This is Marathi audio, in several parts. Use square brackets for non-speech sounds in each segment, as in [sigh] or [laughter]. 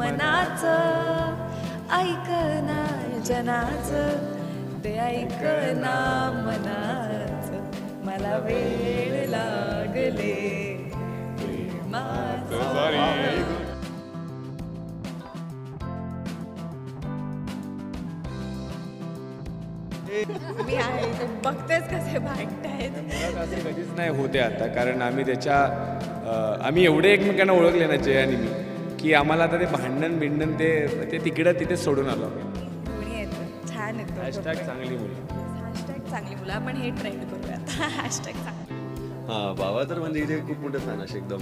मनाच ऐकना जनाचं ते ऐकना मनाच. मला वेळ लागले. मी आहे बघतेच कसे भांडतायत. कधीच नाही होते आता कारण आम्ही त्याच्या आम्ही एवढे एकमेकांना ओळखले ना जय आणि मी. की आम्हाला आता ते भांडण बिंडण ते ते तिकडं तिथे सोडून आलो आम्ही. येतं छान येतं हॅशटॅग चांगली मुलं. हॅशटॅग चांगली मुलं. आपण हे ट्रेंड करूया [laughs] हॅशटॅग चांगली. हा बाबा तर म्हणजे इथे खूप मोठं फॅन असे एकदम.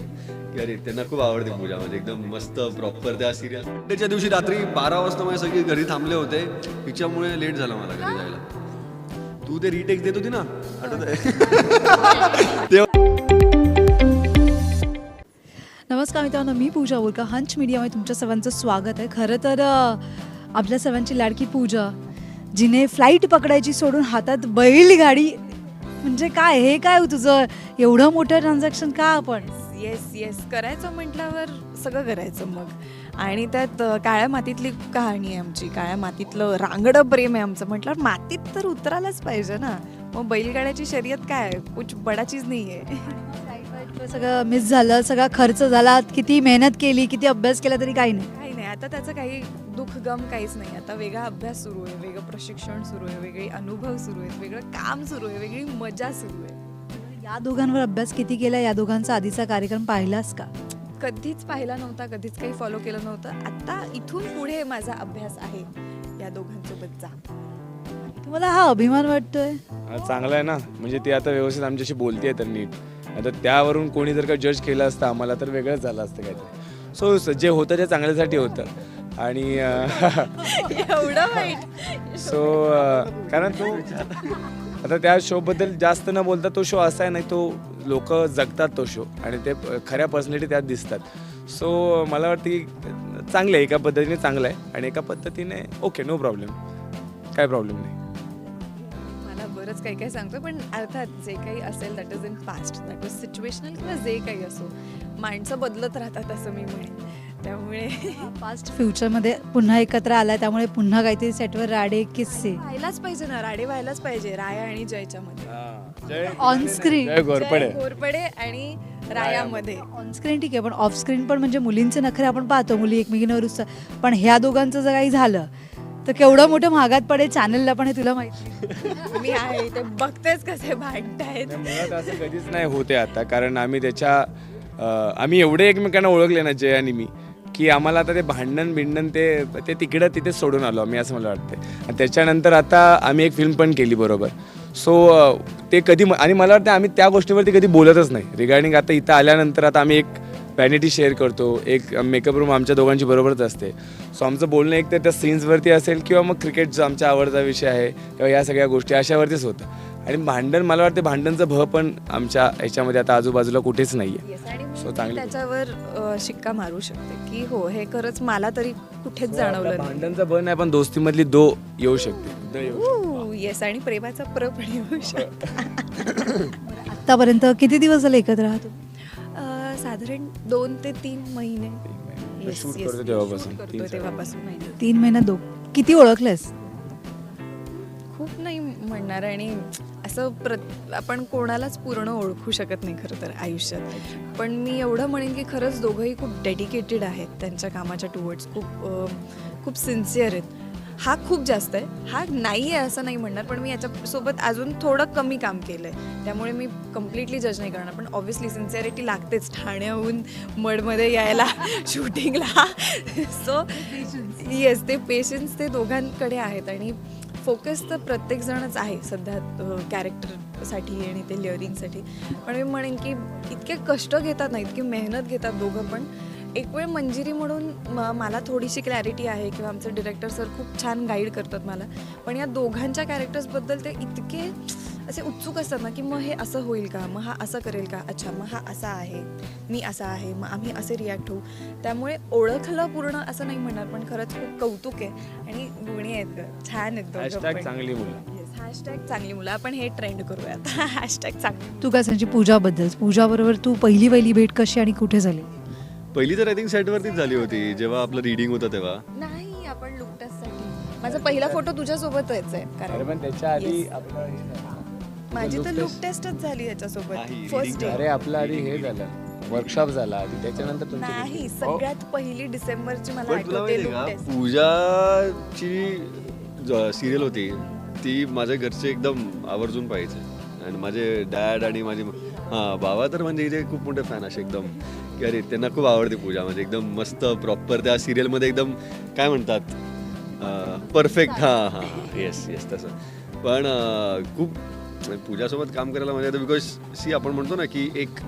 की अरे त्यांना खूप आवडते पूजा. म्हणजे एकदम मस्त प्रॉपर त्या सिरियल त्याच्या दिवशी रात्री बारा वाजता माझे सगळे घरी थांबले होते. हिच्यामुळे लेट झालं मला घरी जायला. तू ते रिटेक्स देत होती ना? आठवत आहे [laughs] नमस्कार मित्रांनो मी पूजा उरका हंच मीडियामध्ये तुमच्या सर्वांचं स्वागत आहे. खरं तर आपल्या सर्वांची लाडकी पूजा जिने फ्लाईट पकडायची सोडून हातात बैलगाडी म्हणजे काय हे काय हो तुझं? एवढं मोठं ट्रान्झॅक्शन का आपण? येस येस करायचं म्हटल्यावर सगळं करायचं मग. आणि त्यात काळ्या मातीतली कहाणी आहे आमची. काळ्या मातीतलं रांगडं प्रेम आहे आमचं. म्हटल्यावर मातीत तर उतरायलाच पाहिजे ना. मग बैलगाड्याची शर्यत काय? कुछ बडा चीज नाही आहे [laughs] सगळं मिस झालं सगळा खर्च झाला किती मेहनत केली किती अभ्यास केला तरी काही नाही. काही नाही आता त्याचं काही दुःख गम काहीच नाही. आता वेगळा अभ्यास सुरू आहे वेगळं प्रशिक्षण सुरू आहे वेगळे अनुभव सुरू आहेत वेगळं काम सुरू आहे वेगळी मजा सुरू आहे. या दोघांवर अभ्यास किती केला या दोघांचा आधीचा कार्यक्रम पाहिलास का? कधीच पाहिला नव्हता कधीच काही फॉलो केलं नव्हतं. आता इथून पुढे माझा अभ्यास आहे या दोघांसोबत जा. तुम्हाला हा अभिमान वाटतोय? हा, चांगलं आहे ना. म्हणजे ती आता व्यवस्थित आमच्याशी बोलते तर नीट आता त्यावरून कोणी जर का जज केलं असतं आम्हाला तर वेगळंच झालं असतं काहीतरी. सो जे होतं ते चांगल्यासाठी होतं. आणि सो [laughs] कारण तो आता त्या शोबद्दल जास्त न बोलता तो शो असा आहे नाही तो लोक जगतात तो शो आणि ते खऱ्या पर्सनॅलिटी त्यात दिसतात. सो मला वाटतं की चांगलं आहे एका पद्धतीने चांगलं आहे. आणि एका पद्धतीने ओके नो प्रॉब्लेम काय प्रॉब्लेम नाही. बरंच काही काही सांगतो पण अर्थात जे काही असेल that is in past that is situational किंवा जे काही असो माणसं बदलत राहतात असं मी म्हणेन. त्यामुळे फास्ट फ्युचरमध्ये पुन्हा एकत्र आलाय त्यामुळे पुन्हा काहीतरी सेटवर राडे किस्से. व्हायलाच पाहिजे ना राडे व्हायलाच पाहिजे राया आणि जयच्या मध्ये. ऑन स्क्रीन जय घोरपडे आणि रायामध्ये. ऑन स्क्रीन ठीक आहे पण ऑफ स्क्रीन पण म्हणजे मुलींचे नखरे आपण पाहतो मुली एकमेकींवर पण ह्या दोघांचं जर काही झालं तर केवढं मोठं महागात पडेल चॅनलला पण हे तुला माहिती [laughs] मी आहे ते बघतेच कसे भांडतायत. मुळात असं कधीच नाही होते आता कारण आम्ही त्याच्या अं, आम्ही एवढे एकमेकांना ओळखले ना जय आणि मी की आम्हाला आता ते भांडण बिंडण ते ते तिकडं तिथे सोडून आलो आम्ही असं मला वाटतं आणि त्याच्यानंतर आता आम्ही एक फिल्म पण केली बरोबर. सो ते कधी म- आणि मला वाटतं आम्ही त्या गोष्टीवरती कधी बोलतच नाही. रिगार्डिंग आता इथं आल्यानंतर आता आम्ही एक व्हॅनिटी शेअर करतो. एक मेकअप रूम आमच्या दोघांची बरोबरच असते. सो आमचं बोलणं एक तर त्या सीन्सवरती असेल किंवा मग क्रिकेट जो आमचा आवडता विषय आहे किंवा या सगळ्या गोष्टी अशावरतीच होतं. आणि भांडण मला वाटतं भांडणचं भ पण आमच्या ह्याच्यामध्ये आता आजूबाजूला कुठेच नाही आहे मी चांगली. त्याच्यावर शिक्का मारू शकते की हो हे खरंच मला तरी कुठेच जाणवलं नाही. भांडणचं ब नाही पण दोस्तीमधली दो येऊ शकते. येस आणि प्रेमाचा प्र पण येऊ शकतो. [coughs] [coughs] आतापर्यंत किती दिवस झाले एकत्र राहतो साधारण दोन ते तीन महिने. Yes, शूट yes, करतो yes, तेव्हापासून. shoot तीन करतोय तेव्हापासून महिने. तीन महिन्यात दो किती ओळखलेस? खूप नाही म्हणणार आणि असं प्रत आपण कोणालाच पूर्ण ओळखू शकत नाही खरं तर आयुष्यात. पण मी एवढं म्हणेन की खरंच दोघंही खूप डेडिकेटेड आहेत त्यांच्या कामाच्या टुवर्ड्स खूप अ, खूप सिन्सिअर आहेत. हा खूप जास्त आहे. हा नाही आहे असं नाही म्हणणार पण मी याच्यासोबत अजून थोडं कमी काम केलं आहे त्यामुळे मी कम्प्लिटली जज नाही करणार. पण ऑब्व्हियसली सिन्सिअरिटी लागतेच ठाण्याहून मडमध्ये यायला शूटिंगला सो येस ते पेशन्स ते दोघांकडे आहेत आणि फोकस तर प्रत्येकजणच आहे सध्या कॅरेक्टरसाठी आणि ते लेअरिंगसाठी पण मी म्हणेन की इतके कष्ट घेतात ना इतकी मेहनत घेतात दोघं पण एक वेळ मंजिरी म्हणून म- मला थोडीशी क्लॅरिटी आहे किंवा आमचे डिरेक्टर सर खूप छान गाईड करतात मला. पण या दोघांच्या कॅरेक्टर्सबद्दल ते इतके असे उत्सुक असतात ना की मग हे असं होईल का? मग हा असं करेल का? अच्छा मग हा असा आहे मी असा आहे मग आम्ही असे रिॲक्ट होऊ. त्यामुळे ओळखलं पूर्ण असं नाही म्हणणार पण खरंच खूप कौतुक आहे आणि गुणी आहेत ग. छान आहेत. चांगली hashtag चांगली मुलं. आपण हे ट्रेंड करूयात. [laughs] हॅशटॅग चांगली. तू काय सांगची पूजाबद्दल पूजाबरोबर तू पहिली पहिली भेट कशी आणि कुठे झाली? पहिली तर आय थिंक सेटवरतीच झाली होती जेव्हा आपलं रिडिंग होतं तेव्हा. नाही आपण लुक टेस्टसाठी माझा पहिला फोटो तुझ्यासोबतच आहे अरे कारण पण त्याच्या आधी Yes. आपलं हे झालं. माझी तर लुक टेस्टच झाली याच्यासोबत फर्स्ट डे अरे आपलं आधी हे झालं. वर्कशॉप झाला आधी त्याच्यानंतर तुमची नाही. सगळ्यात पहिली डिसेंबरची मला पण तुला आठवते माहिती लुक का टेस्ट पूजाची सिरियल होती ती माझ्या घरचे एकदम आवर्जून पाहिजे आणि माझे डॅड आणि माझी हां बाबा तर म्हणजे इथे खूप मोठे फॅन असे एकदम. अरे त्यांना खूप आवडते पूजा. म्हणजे एकदम मस्त प्रॉपर त्या सिरियलमध्ये एकदम काय म्हणतात? परफेक्ट हां हां येस येस तसं. पण खूप म्हणजे पूजासोबत काम करायला मजा येतं बिकॉज सी आपण म्हणतो ना की एक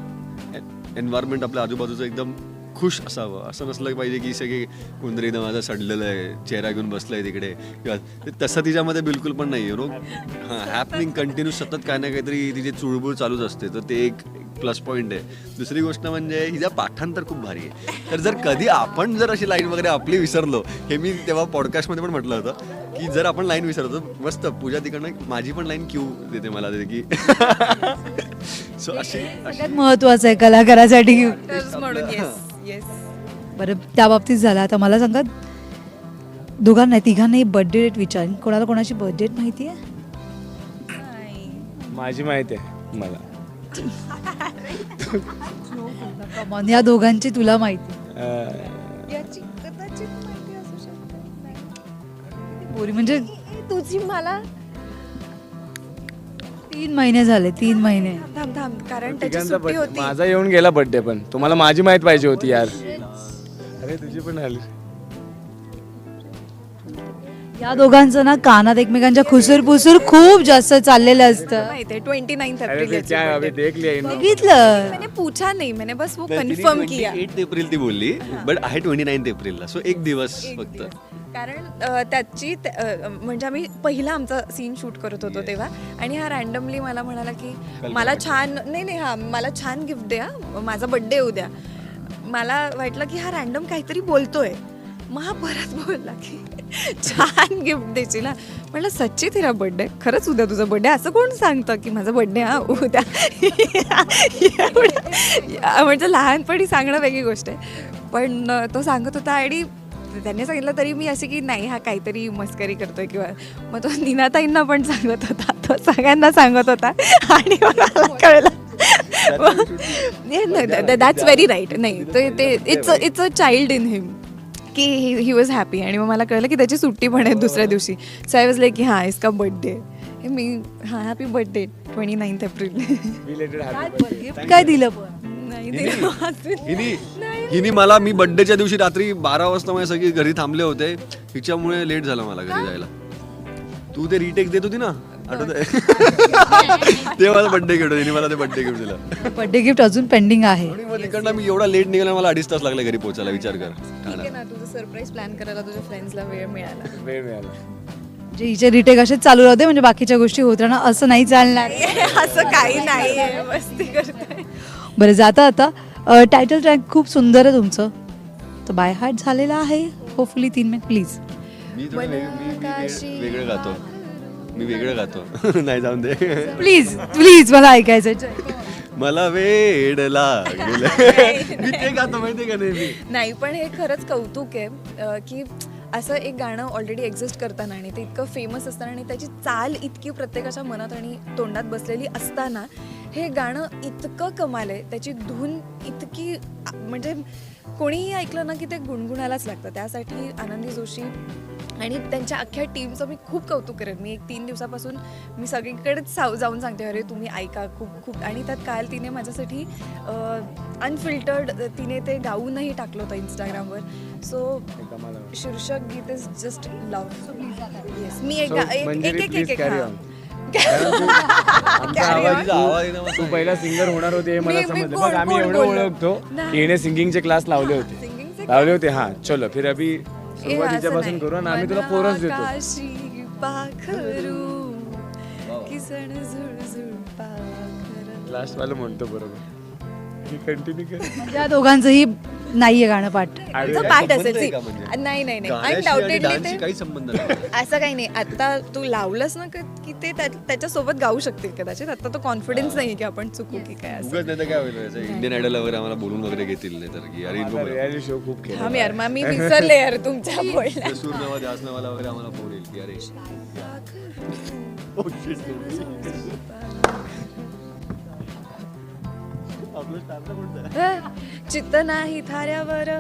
एन्व्हायरमेंट आपल्या आजूबाजूचं एकदम खुश असावं. असं नसलं पाहिजे की सगळे कुंदरीनं माझा सडलेलं आहे चेहरा घेऊन बसलंय तिकडे. किंवा तसं तिच्यामध्ये बिलकुल पण नाही नो हां हॅपनिंग कंटिन्यू सतत काही ना काहीतरी तिची चुळबुळ चालूच असते. तर ते एक प्लस पॉईंट आहे. दुसरी गोष्ट म्हणजे हिचा पाठांतर खूप भारी आहे. तर जर कधी आपण जर अशी लाईन वगैरे आपली विसरलो हे मी तेव्हा पॉडकास्टमध्ये पण म्हटलं होतं की जर आपण लाईन विसरतो मस्त पूजा तिकडनं माझी पण लाईन क्यू देते मला देते की. [laughs] सो अशी सगळ्यात महत्वाचं आहे कलाकारासाठी म्हणून येस येस बरं त्या बाबतीत झालं. आता मला सांगा दोघांना तिघांनाही बर्थडे डेट विचारेन. कोणाला कोणाची बर्थडे डेट माहिती आहे? माझी माहिती आहे मला. [laughs] कमॉन या दोघांची तुला माहिती. अं, याची कदाचित माहिती असू शकते. नाही. बोरी म्हणजे तुझी मला. तीन महिने झाले तीन महिने. थांब थांब कारण त्याची तिघांचा सुट्टी birthday- होती. माझा येऊन गेला बर्थडे पण. तुम्हाला माझी माहीत पाहिजे होती यार. अरे तुझी पण आली. या दोघांचं ना कानात एकमेकांच्या खुसूर पुसूर खूप जास्त चाललेलं असतं. माहिती आहे ट्वेंटी नाईन्थ अरे अप्रैल ते याची क्या है, अभी birthday. देख लिया इन्होंने. बघितलं. मैंने पूछा नहीं मैंने बस वो कन्फर्म किया. 28 एप्रिल ती बोलली बट आहे ट्वेंटी नाईन्थ एप्रिलला सो एक दिवस फक्त. कारण अ, त्याची अ, म्हणजे आम्ही पहिला आमचा सीन शूट करत होतो तेव्हा आणि हा रॅन्डमली मला म्हणाला की मला छान नाही नाही हा मला छान गिफ्ट द्या माझा बड्डे उद्या मला वाटलं की हा रॅन्डम काहीतरी बोलतोय. मग हा परत बोलला की छान गिफ्ट द्यायची ना. म्हटलं सच्ची तिला बड्डे खरंच उद्या तुझा बड्डे असं कोण सांगतं की माझा बड्डे हा उद्या? म्हणजे लहानपणी सांगणं वेगळी गोष्ट आहे. पण तो सांगत होता आणि त्यांनी सांगितलं तरी मी अशी की नाही हा काहीतरी मस्करी करतोय किंवा मग तो नीनाताईंना पण सांगत होता. तो सगळ्यांना सांगत होता. आणि मला कळलं. दॅट्स व्हेरी राईट नाही ते ते it's it's a child in him की ही वॉज हॅपी आणि मग मला कळलं की त्याची सुट्टी पण आहे दुसऱ्या दिवशी. सो आय वॉज लाईक की हां इसका बर्थडे मी हां happy birthday twenty ninth April काय दिलं पण? हिने. मला मी बर्थडेच्या दिवशी रात्री बारा वाजता माझ्या सगळी घरी थांबले होते. हिच्यामुळे लेट झालं मला घरी जायला. तू ते रिटेक देत होती ना? आठवत ते मला बर्थडे गिफ्ट हिने मला ते बर्थडे गिफ्ट दिलं. बर्थडे गिफ्ट अजून पेंडिंग आहे. तिकडनं मी एवढा लेट निघाला मला अडीच तास लागला घरी पोहोचायला विचार कर. ठीक आहे ना तुझं सरप्राईज प्लॅन करायला तुझ्या फ्रेंड्सला वेळ मिळाला. वेळ मिळाला. म्हणजे हिचे रिटेक असेच चालू राहते म्हणजे बाकीच्या गोष्टी होत राहणार. असं नाही चालणार. [laughs] असं काही नाही मस्ती करतोय. बरं जाता आता. टायटल ट्रॅक खूप सुंदर आहे तुमचं. तर बाय हार्ट झालेला आहे. होपफुली तीन मिनिट प्लीज मी थोडं वेग- मी- मी वेग- वेगळं गातो. मी वेगळं गातो. [laughs] नाही जाऊन दे. प्लीज प्लीज मला ऐकायचं मला वेड लागेल. [laughs] मी ते गातो माहितीये का नाही मी नाही पण हे खरंच कौतुक आहे की असं एक गाणं ऑलरेडी एक्झिस्ट करताना आणि ते इतकं फेमस असताना आणि त्याची चाल इतकी प्रत्येकाच्या मनात आणि तोंडात बसलेली असताना हे गाणं इतकं कमाल आहे त्याची धून इतकी म्हणजे कोणीही ऐकलं ना की ते गुणगुणायलाच लागतं. त्यासाठी आनंदी जोशी आणि त्यांच्या अख्ख्या टीमचं मी खूप कौतुक करेन. मी एक तीन दिवसापासून मी सगळीकडेच साव जाऊन सांगते अरे तुम्ही ऐका खूप खूप. आणि त्यात काल तिने माझ्यासाठी अनफिल्टर्ड तिने ते गाऊनही टाकलं होतं इंस्टाग्रामवर सो शीर्षक गीत इज जस्ट लव्ह येस मी एक एक एक हा. [laughs] तू पहिला सिंगर होणार होते हे मला समजलं. बघ आम्ही एवढं. ओळखतो. येणे सिंगिंगचे क्लास लावले होते. लावले होते हा. चलो फिर अभी सुरुवातीच्यापासून. करू आणि आम्ही तुला पोरच देतो. आकाशी पाखरू किसन झुळझुळ पाखरू. लास्ट वाला म्हणतो बरोबर. कंटिन्यू कर. म्हणजे या दोघांचंही नाहीये गाणं पाठ. पाठ असेल see, म्हणजे? नाही नाही नाही. गाण्याशी आणि अनडाऊटेडली डान्सशी ते काही संबंध नाही. असं काही नाही. आता तू लावलंस ना क- की ते त्या- त्याच्यासोबत गाऊ शकतील कदाचित. आता तो कॉन्फिडन्स नाही की आपण चुकू की काय असं. उगाच नाही तर काय होईल असं इंडियन आयडल वगैरे आम्हाला बोलून वगैरे घेतील नाही तर की अरे इनको बोला. रियालिटी शो खूप केला हा यार मग मी [laughs] विसरले यार तुमच्या [laughs] बोलण्या ते सूर नवा ध्यास नवाला वगैरे आम्हाला फोन येईल की अरे. [laughs] चित्त नाही थाऱ्यावर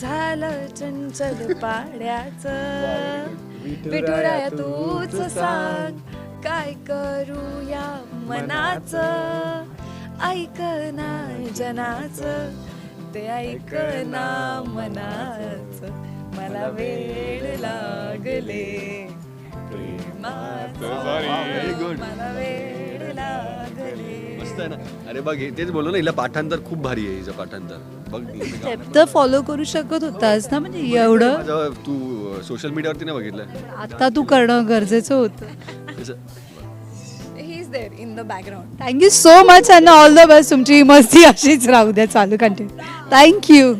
झालं चंचल पाड्याचं. विठुराया तूच सांग काय करूया मनाचं? ऐकना जनाचं ते ऐकना मनाचं. मला वेळ लागले. मला वेळ लागले. मस्त आहे ना. अरे बघ हे तेच बोललो ना हिला पाठांतर खूप भारी आहे हिचं पाठांतर. बघ स्टेप तर फॉलो करू शकत होतास ना म्हणजे एवढं? माझं तू सोशल मीडियावरती नाही बघितलं? आता तू करणं गरजेचं होतं. तसं. He is there in the background thank you so much and all the best तुमची मस्ती अशीच राहू द्या. चालू कंटिन्यू थँक्यू